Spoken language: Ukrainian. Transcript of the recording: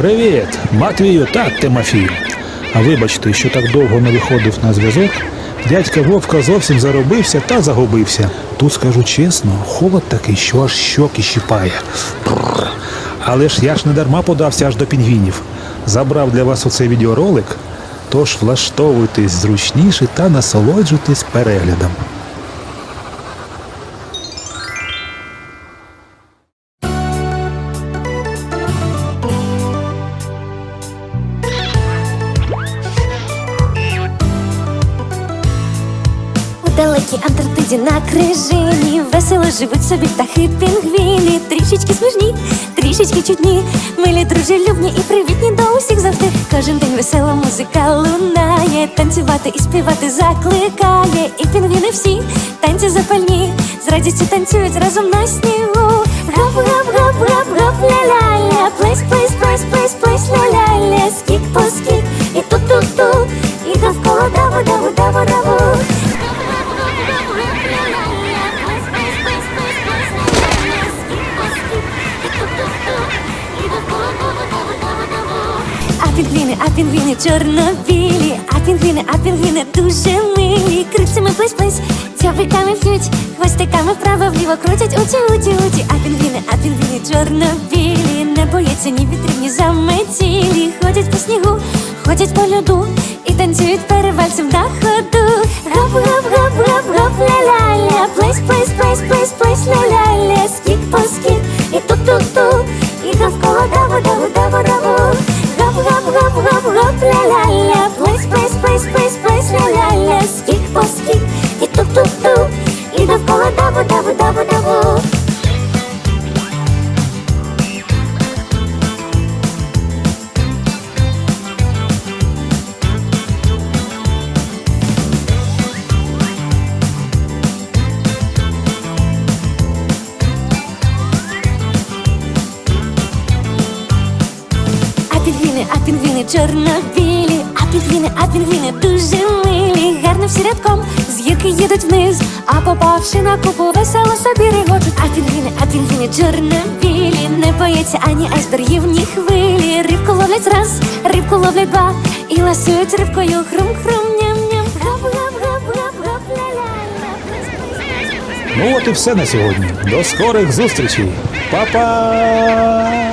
Привіт, Матвію та Тимофію. А вибачте, що так довго не виходив на зв'язок. Дядька Вовка зовсім заробився та загубився. Тут скажу чесно, холод такий, що аж щоки щипає. Бррр. Але ж я ж не дарма подався аж до пінгвінів. Забрав для вас оцей відеоролик. Тож влаштовуйтесь зручніше та насолоджуйтесь переглядом. Далекій Антарктиді на крижині. Весело живуть собі птахи пінгвіни Трішечки смішні, трішечки чудні Милі, дружелюбні і привітні до усіх завжди. Кожен день весела музика лунає. Танцювати і співати закликає. І пінгвіни всі танці запальні. З радістю танцюють разом на снігу. Гап, гап, гап, гап, гап, ля-ля-ля. Плейс, плейс, плейс, плейс, плейс, ля-ля-ля. Скік по скік, і тут-тут-тут І довкола даву, даву, пінгвіни, а пінгвіни чорно-білі, а пінгвіни, а пінгвіни дуже милі. Крильцями плесь-плесь, дзьобиками б'ють, хвостиками вправо-вліво крутять уті, уті, уті. А пінгвіни, а пінгвіни чорно-білі, не бояться ні вітрів, ні заметілі. Ходять по снігу, ходять по льоду і танцюють перевальцем на ходу. Гап, гап, гап, гап, гап, ля-ля-ля, плесь, плесь, плесь, плесь, плесь, ля-ля-ля, скік по скік, і тут-тут-тут, і А пінгвіни, чорно-білі, а пінгвіни, а пінгвіни дуже милі, гарно всі рядком з гірки їдуть вниз, а попавши на купу, весело собі регочуть. А пінгвіни, а пінгвіни чорно-білі, не бояться ані айсбергів, ні хвилі. Рибку ловлять раз, рибку ловлять два, і ласують рибкою хрум-хрум. Ну от і все на сьогодні. До скорих зустрічей. Па-па!